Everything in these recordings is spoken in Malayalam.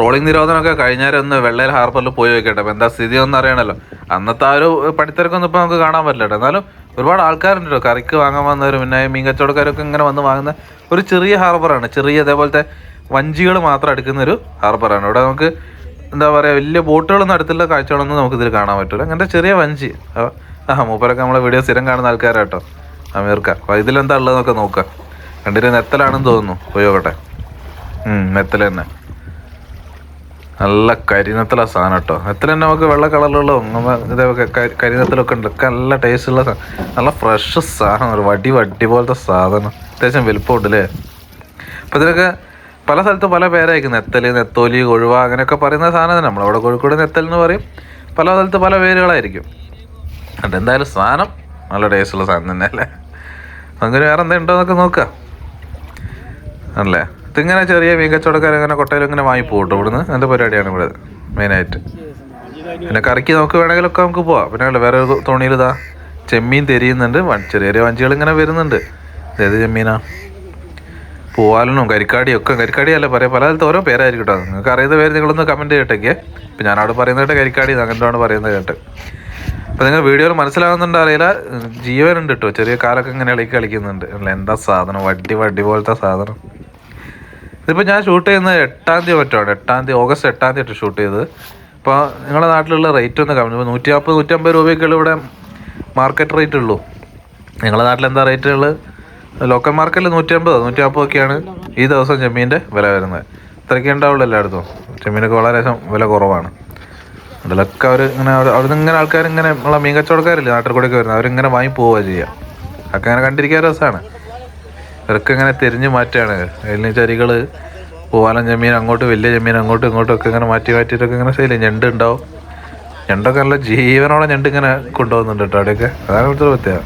ട്രോളിംഗ് നിരോധനമൊക്കെ കഴിഞ്ഞാലൊന്ന് വെള്ളയിൽ ഹാർബറിൽ പോയി വെക്കട്ടെ. എന്താ സ്ഥിതി ഒന്നും അറിയണമല്ലോ അന്നത്തെ ആ ഒരു പണിത്തിരക്കൊന്നും ഇപ്പോൾ നമുക്ക് കാണാൻ പറ്റില്ല എന്നാലും ഒരുപാട് ആൾക്കാരുണ്ടല്ലോ. കറിക്ക് വാങ്ങാൻ വന്നവരും പിന്നെ മീൻ കച്ചവടക്കാരൊക്കെ ഇങ്ങനെ വന്ന് വാങ്ങുന്ന ഒരു ചെറിയ ഹാർബറാണ് ചെറിയ അതേപോലത്തെ വഞ്ചികൾ മാത്രം എടുക്കുന്ന ഒരു ഹാർബറാണ് ഇവിടെ നമുക്ക് എന്താ പറയുക വലിയ ബോട്ടുകളൊന്നും അടുത്തുള്ള കാഴ്ചകളൊന്നും നമുക്ക് ഇതിൽ കാണാൻ പറ്റില്ല അങ്ങനത്തെ ചെറിയ വഞ്ചി. ആ, മൂപ്പരൊക്കെ നമ്മളെ വീഡിയോ സ്ഥിരം കാണുന്ന ആൾക്കാരാട്ടോ അമീർക്ക. അപ്പോൾ ഇതിലെന്താ ഉള്ളതെന്നൊക്കെ നോക്കുക. കണ്ടിട്ട് നെത്തലാണെന്ന് തോന്നുന്നു. പോയോട്ടെ നെത്തൽ തന്നെ. നല്ല കരിനത്തല സാധനം കേട്ടോ. എത്ര തന്നെ നമുക്ക് വെള്ള കളറിലുള്ള ഇതൊക്കെ കരിനത്തിലൊക്കെ ഉണ്ട്. ഒക്കെ നല്ല ടേസ്റ്റുള്ള നല്ല ഫ്രഷ് സാധനം ഒരു വടി വടി പോലത്തെ സാധനം. അത്യാവശ്യം വലിപ്പമുണ്ട് അല്ലേ അപ്പം ഇതിനൊക്കെ പല സ്ഥലത്തും പല പേരായിരിക്കും. നെത്തൽ നെത്തോലി കൊഴുവ അങ്ങനെയൊക്കെ പറയുന്ന സാധനം തന്നെ. നമ്മളവിടെ കോഴിക്കോട് നെത്തൽ എന്ന് പറയും. പല സ്ഥലത്ത് പല പേരുകളായിരിക്കും. അത് എന്തായാലും സാധനം നല്ല ടേസ്റ്റുള്ള സാധനം തന്നെ അല്ലേ? അങ്ങനെ വേറെ എന്തെങ്കിലും ഉണ്ടോ എന്നൊക്കെ നോക്കാം. ആണല്ലേ ഇതിങ്ങനെ ചെറിയ മീൻ കച്ചവടക്കാർ ഇങ്ങനെ കൊട്ടയിൽ ഇങ്ങനെ വാങ്ങി പോകട്ടെ ഇവിടുന്ന്. അങ്ങനത്തെ പരിപാടിയാണ് ഇവിടെ മെയിനായിട്ട്? പിന്നെ കറിക്ക് നമുക്ക് വേണമെങ്കിലൊക്കെ നമുക്ക് പോവാം. പിന്നെ വേറെ ഒരു തോണിയിൽ ഇതാ ചെമ്മീൻ തെരിയുന്നുണ്ട്. ചെറിയ ചെറിയ വഞ്ചികൾ ഇങ്ങനെ വരുന്നുണ്ട്. ഏത് ചെമ്മീനാ? പൂവാലനും കരിക്കാടിയും ഒക്കെ. കരിക്കാടി അല്ല പറയാം പല സ്ഥലത്ത് ഓരോ പേരായിരിക്കും കേട്ടോ നിങ്ങൾക്ക് അറിയുന്ന പേര് നിങ്ങളൊന്ന് കമന്റ് ചെയ്യട്ടെങ്കിൽ. ഇപ്പം ഞാനവിടെ പറയുന്നത് കേട്ട് കരിക്കാടി അങ്ങനെയാണ് പറയുന്നത് കേട്ട്. അപ്പം നിങ്ങൾ വീഡിയോയിൽ മനസ്സിലാകുന്നുണ്ടോ അറിയില്ല. ജീവനുണ്ട് കേട്ടോ ചെറിയ കാലൊക്കെ ഇങ്ങനെ ഇളക്കി കളിക്കുന്നുണ്ട്. അല്ല എന്താ സാധനം? വടി വടി പോലത്തെ സാധനം. ഇതിപ്പോൾ ഞാൻ ഷൂട്ട് ചെയ്യുന്നത് എട്ടാം തീയതി മറ്റാണ്. എട്ടാം തീയതി ഓഗസ്റ്റ് എട്ടാം തീയതി ഷൂട്ട് ചെയ്തത്. അപ്പോൾ നിങ്ങളുടെ നാട്ടിലുള്ള റേറ്റ് ഒന്ന് കമ്മി നൂറ്റി നാൽപ്പത് നൂറ്റമ്പത് രൂപയ്ക്കുള്ള ഇവിടെ മാർക്കറ്റ് റേറ്റ് ഉള്ളൂ. നിങ്ങളുടെ നാട്ടിൽ എന്താ റേറ്റ് ഉള്ളത്? ലോക്കൽ മാർക്കറ്റിൽ നൂറ്റി അമ്പത് നൂറ്റി നാൽപ്പതൊക്കെയാണ് ഈ ദിവസം ചെമ്മീന്റെ വില വരുന്നത്. ഇത്രയൊക്കെ ഉണ്ടാവുള്ളൂ എല്ലായിടത്തും. ചെമ്മീനൊക്കെ വളരെ വില കുറവാണ്. അതിലൊക്കെ അവർ ഇങ്ങനെ അവിടുന്ന് അവിടെ ഇങ്ങനെ ആൾക്കാർ ഇങ്ങനെ ഉള്ള മീൻ കച്ചവടക്കാരില്ലേ? നാട്ടിൽ കൂടെയൊക്കെ വരുന്നത്. അവരിങ്ങനെ വാങ്ങി പോവുക ചെയ്യുക ഒക്കെ അങ്ങനെ കണ്ടിരിക്കാൻ രസമാണ് ഇവരൊക്കെ ഇങ്ങനെ തിരിഞ്ഞു മാറ്റാണ് അതിന് ചരികൾ പൂവാലം ജമീൻ അങ്ങോട്ട് വലിയ ജമീൻ അങ്ങോട്ടും ഇങ്ങോട്ടും ഒക്കെ ഇങ്ങനെ മാറ്റി മാറ്റിയിട്ടൊക്കെ ഇങ്ങനെ ശൈലി ഞണ്ട് ഉണ്ടാവും. ഞണ്ടൊക്കെ നല്ല ജീവനോടെ ഞണ്ട് ഇങ്ങനെ കൊണ്ടുപോകുന്നുണ്ട് കേട്ടോ അവിടെയൊക്കെ. അതാണ് ഇവിടുത്തെ പ്രത്യേകം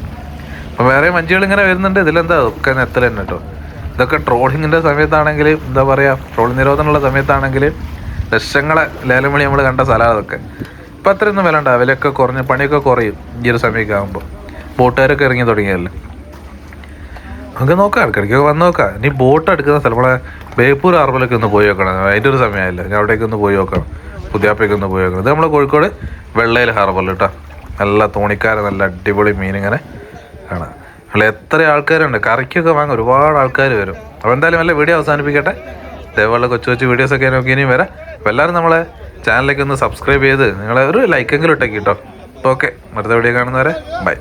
അപ്പം വേറെ മഞ്ചികൾ ഇങ്ങനെ വരുന്നുണ്ട്. ഇതിലെന്താ? ഒക്കെ എത്ര തന്നെ കേട്ടോ. ഇതൊക്കെ ട്രോളിങ്ങിന്റെ സമയത്താണെങ്കിൽ എന്താ പറയുക ട്രോൾ നിരോധനമുള്ള സമയത്താണെങ്കിൽ ലക്ഷങ്ങളെ ലേലം നമ്മൾ കണ്ട സ്ഥലമാണ് അതൊക്കെ. ഇപ്പം അത്രയൊന്നും വില ഉണ്ടാവും വിലയൊക്കെ കുറഞ്ഞ് പണിയൊക്കെ കുറയും. ഈ ഒരു സമയമൊക്കെ ആകുമ്പോൾ ബോട്ടുകാരൊക്കെ ഇറങ്ങി തുടങ്ങിയല്ലേ നമുക്ക് നോക്കാം ഇടയ്ക്കിടയ്ക്ക് വന്ന് നോക്കാം. ഇനി ബോട്ട് എടുക്കുന്ന സ്ഥലം നമ്മളെ ബേപ്പൂർ ഹാർബറിലേക്ക് ഒന്ന് പോയി നോക്കണം. അതിന്റെ ഒരു സമയമായില്ല? ഞാൻ അവിടേക്ക് ഒന്ന് പോയി നോക്കണം. പുതിയാപ്പയ്ക്ക് ഒന്ന് പോയി നോക്കണം. ഇത് നമ്മളെ കോഴിക്കോട് വെള്ളയിൽ ഹാർബറിൽ കേട്ടോ നല്ല തോണിക്കാരൻ നല്ല അടിപൊളി മീൻ ഇങ്ങനെ കാണാം. നമ്മൾ എത്ര ആൾക്കാരുണ്ട്? കറിക്കൊക്കെ വാങ്ങാൻ ഒരുപാട് ആൾക്കാർ വരും. അപ്പോൾ എന്തായാലും നല്ല വീഡിയോ അവസാനിപ്പിക്കട്ടെ. ഇതേപോലെ കൊച്ചു കൊച്ചു വീഡിയോസൊക്കെ നോക്കി ഇനിയും വരാം. അപ്പോൾ എല്ലാവരും നമ്മളെ ചാനലിലേക്ക് ഒന്ന് സബ്സ്ക്രൈബ് ചെയ്ത് നിങ്ങളെ ഒരു ലൈക്കെങ്കിലും ഇട്ടേക്ക് കേട്ടോ ഓക്കെ അടുത്ത വീഡിയോ കാണുന്നവരെ ബൈ